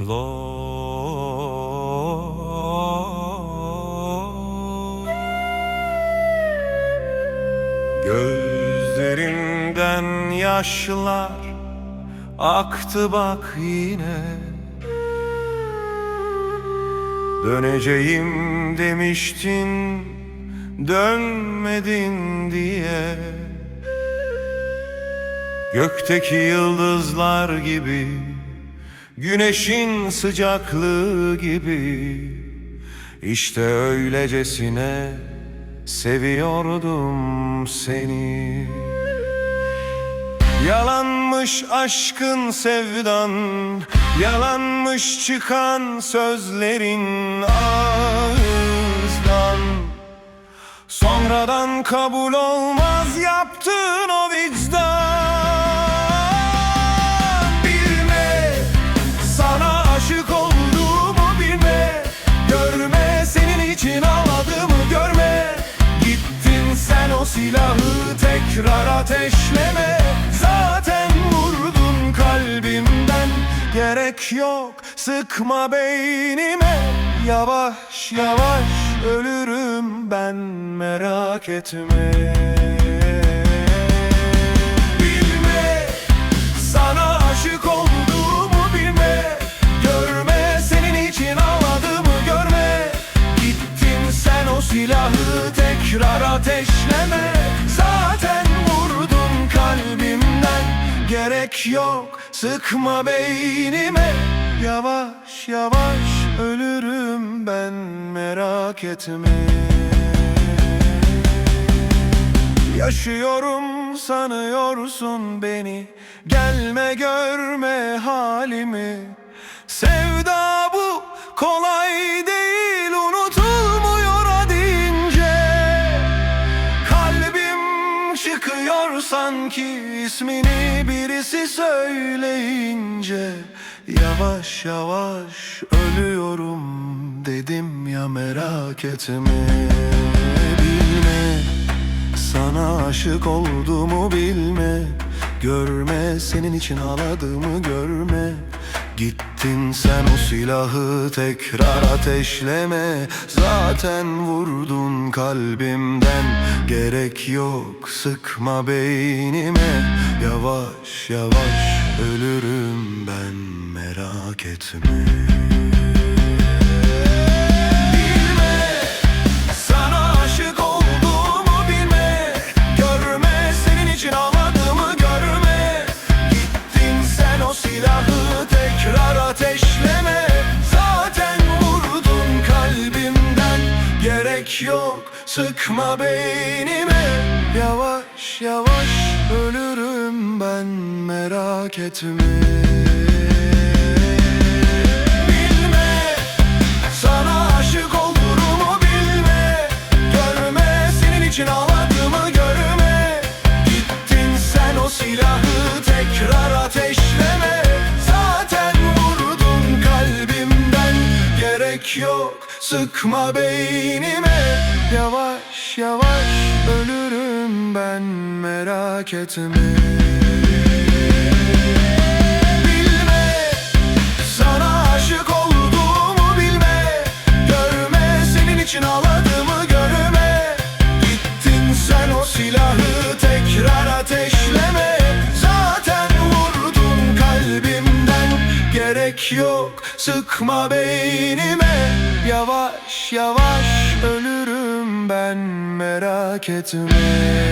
Lo Gözlerimden yaşlar aktı bak yine. Döneceğim demiştin dönmedin diye. Gökteki yıldızlar gibi Güneşin sıcaklığı gibi. İşte öylecesine seviyordum seni. Yalanmış aşkın sevdan Yalanmış çıkan sözlerin ağızdan. Sonradan kabul olmaz yaptığın tekrar ateşleme. Zaten vurdun kalbimden. Gerek yok sıkma beynime. Yavaş yavaş ölürüm ben merak etme. Bilme sana aşık olduğumu bilme. Görme senin için ağladığımı görme. Gittin sen o silahı tekrar ateşleme Gerek yok. Sıkma beynime. Yavaş yavaş ölürüm ben merak etme. Yaşıyorum sanıyorsun beni. Gelme görme halimi. Sevda bu kolay çıkıyor sanki ismini birisi söyleyince Yavaş yavaş ölüyorum dedim ya merak etme. Bilme sana aşık olduğumu bilme. Görme senin için ağladığımı görme Gittin sen o silahı tekrar ateşleme. Zaten vurdun kalbimden. Gerek yok sıkma beynime. Yavaş yavaş ölürüm ben merak etme Yok. Sıkma beynime. Yavaş yavaş ölürüm ben merak etme. Bilme sana aşık olduğumu bilme. Görme senin için ağladığımı görme. Gittin sen o silahı tekrar ateşleme. Zaten vurdun kalbimden Gerek yok sıkma beynime. Yavaş yavaş ölürüm ben merak etme Gerek yok. Sıkma beynime. Yavaş yavaş ölürüm ben merak etme